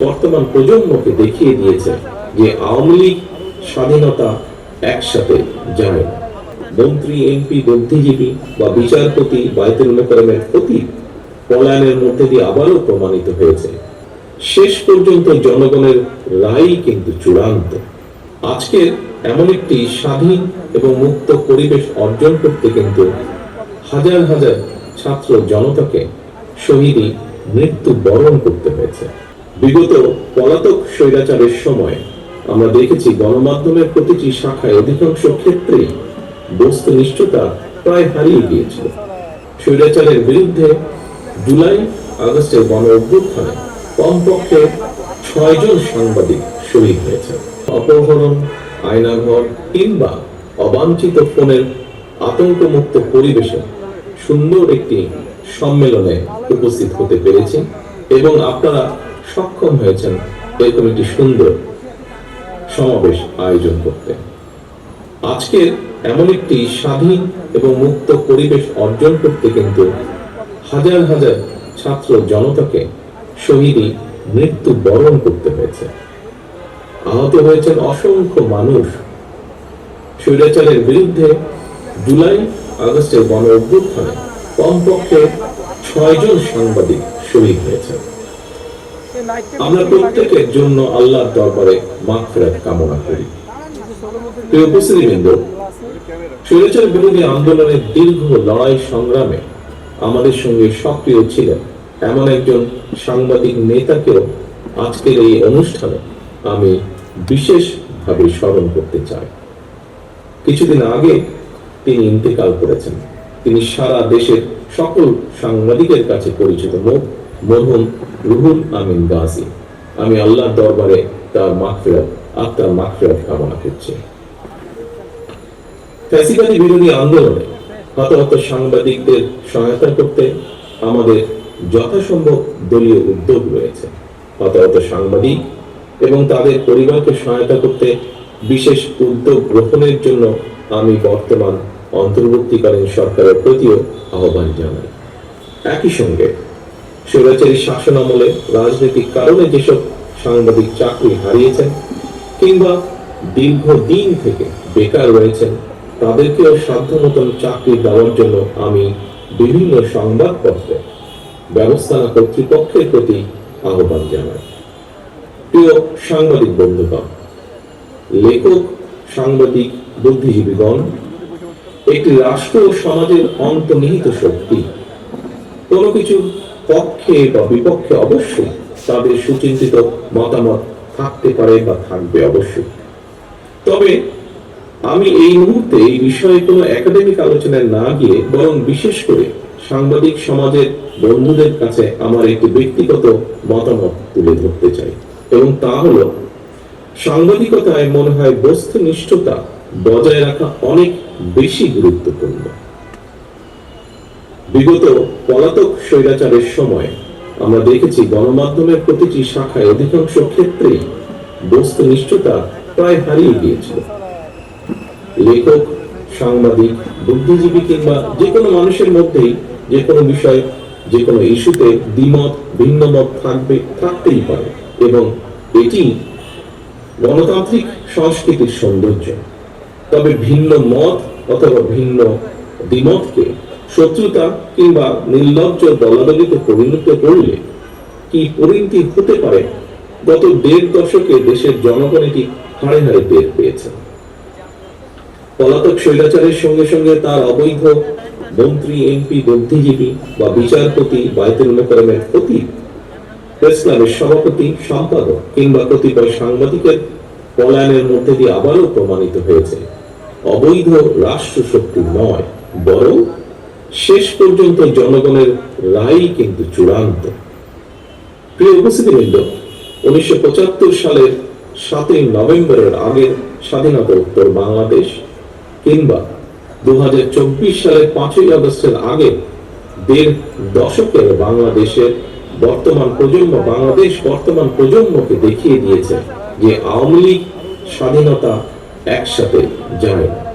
বর্তমান প্রজন্মকে দেখিয়ে দিয়েছে যে আওয়ামী লীগ স্বাধীনতা একসাথে যায় মন্ত্রী, এমপি, বুদ্ধিজীবী বা বিচারপতি বায়তুল মোকরমের প্রতি পলায়নের মধ্যে দিয়ে আবারও প্রমাণিত হয়েছে। শেষ পর্যন্ত জনগণের রায় কিন্তু চূড়ান্ত। আজকে এমন একটি স্বাধীন এবং মুক্ত পরিবেশ অর্জন করতে কিন্তু হাজার হাজার ছাত্র জনতাকে শহীদই মৃত্যু বরণ করতে হয়েছে। বিগত পলাতক স্বৈরাচারের সময় আমরা দেখেছি গণমাধ্যমের প্রতিটি শাখায় অধিকাংশ ক্ষেত্রেই বস্তুনিষ্ঠতা প্রায় হারিয়ে গিয়েছিল। স্বৈরাচারের বিরুদ্ধে জুলাই আগস্টের গণ অভ্যুত্থানে কমপক্ষে ছয়জন সাংবাদিক শহীদ হয়েছে অপহরণ, আয়নাঘর কিংবা অবাঞ্ছিত ফোনের আতঙ্কমুক্ত পরিবেশে সুন্দর একটি সম্মেলনে উপস্থিত হতে পেরেছি এবং আপনারা সক্ষম হয়েছেন এরকম একটি সুন্দর সমাবেশ আয়োজন করতে। আজকের এমন একটি স্বাধীন এবং মুক্ত পরিবেশ অর্জন করতে কিন্তু হাজার হাজার ছাত্র জনতাকে শহীদই মৃত্যু বরণ করতে হয়েছে। আহত হয়েছেন অসংখ্য মানুষ। স্বৈরাচারের বিরুদ্ধে জুলাই আগস্টের গণ অভ্যুত্থানে কমপক্ষে ছয়জন সাংবাদিক শহীদ হয়েছেন। আমরা প্রত্যেকের জন্য আল্লাহর দরবারে মাগফিরাত কামনা করি। প্রিয় উপস্থিতিবৃন্দ বিরোধী আন্দোলনের দীর্ঘ লড়াই সংগ্রামে আমাদের সঙ্গে সক্রিয় ছিলেন এমন একজন সাংবাদিক নেতাকেও আজকের এই অনুষ্ঠানে আমি বিশেষভাবে স্মরণ করতে চাই। কিছুদিন আগে তিনি ইন্তেকাল করেছেন। তিনি সারা দেশের সকল সাংবাদিকের কাছে পরিচিত মুখ মরহুম রুহুল আমিন গাজী আমি আল্লাহর দরবারে তার মাগফিরাত আত্মার মাগফিরাত কামনা করছি। ফ্যাসিবাদী বিরোধী আন্দোলনে হতাহত সাংবাদিকদের সহায়তা করতে আমাদের যথাসম্ভব দলীয় উদ্যোগ রয়েছে। হতাহত সাংবাদিক এবং তাদের পরিবারকে সহায়তা করতে বিশেষ উদ্যোগ গ্রহণের জন্য আমি বর্তমান অন্তর্বর্তীকালীন সরকারের প্রতিও আহ্বান জানাই। একই সঙ্গে স্বৈরাচারী শাসন আমলে রাজনৈতিক কারণে যেসব সাংবাদিক চাকরি হারিয়েছেন কিংবা দীর্ঘদিন থেকে বেকার রয়েছেন, তাদেরকেও সাধ্য মতন চাকরি দেওয়ার জন্য আমি বিভিন্ন সংবাদপত্রে ব্যবস্থাপনা কর্তৃপক্ষের প্রতি আহ্বান জানাই। প্রিয় সাংবাদিক বন্ধুগণ, লেখক, সাংবাদিক, বুদ্ধিজীবীগণ, একটি রাষ্ট্র ও সমাজের অন্তর্নিহিত শক্তি, কোনো কিছু পক্ষে বা বিপক্ষে অবশ্যই তাদের সুচিন্তিত মতামত থাকতে পারে বা থাকবে অবশ্যই। তবে আমি এই মুহূর্তে এই বিষয়ে কোনো একাডেমিক আলোচনায় না গিয়ে বরং বিশেষ করে সাংবাদিক সমাজের বন্ধুদের কাছে আমার একটি ব্যক্তিগত মতামত তুলে ধরতে চাই। এবং তা হলো, সাংবাদিকতায় মনে হয় বস্তুনিষ্ঠতা বজায় রাখা অনেক বেশি গুরুত্বপূর্ণ। বিগত পলাতক স্বৈরাচারের সময় আমরা দেখেছি গণমাধ্যমের প্রতিটি শাখায় অধিকাংশ ক্ষেত্রেই বস্তুনিষ্ঠতা প্রায় হারিয়ে গিয়েছিল। লেখক, সাংবাদিক, বুদ্ধিজীবী কিংবা যে কোনো মানুষের মধ্যেই যে কোনো বিষয়, যে কোনো ইস্যুতে দ্বিমত ভিন্ন মত থাকবে, থাকতেই পারে এবং এটি গণতান্ত্রিক সংস্কৃতির সৌন্দর্য। তবে ভিন্ন মত অথবা ভিন্ন দ্বিমতকে শত্রুতা কিংবা নির্লজ্জ দলাদলিতে পরিণত করলে কি পরিণতি হতে পারে? গত দেড় দশকে দেশের জনগণ এটি হাড়ে হাড়ে টের পেয়েছে। পলাতক স্বৈরাচারের সঙ্গে সঙ্গে তার অবৈধ মন্ত্রী, এমপি, বুদ্ধিজীবী বা বিচারপতি বায়তুল মোকরমের প্রতি প্রেস ক্লাবের সভাপতি, সম্পাদক কিংবা কতিপয় সাংবাদিকের পলায়নের মধ্যে দিয়ে আবারও প্রমাণিত হয়েছে। অবৈধ রাষ্ট্র শক্তি নয়, বরং শেষ পর্যন্ত জনগণের রায় কিন্তু চূড়ান্ত। প্রিয় উপস্থিতিবৃন্দ, উনিশশো পঁচাত্তর সালের সাতই নভেম্বরের আগের স্বাধীনতা উত্তর বাংলাদেশ কিংবা দু সালের পাঁচই আগস্টের আগে দেড় দশকের বাংলাদেশের বর্তমান প্রজন্ম, বাংলাদেশ বর্তমান প্রজন্মকে দেখিয়ে দিয়েছে যে আওয়ামী লীগ স্বাধীনতা একসাথে যায়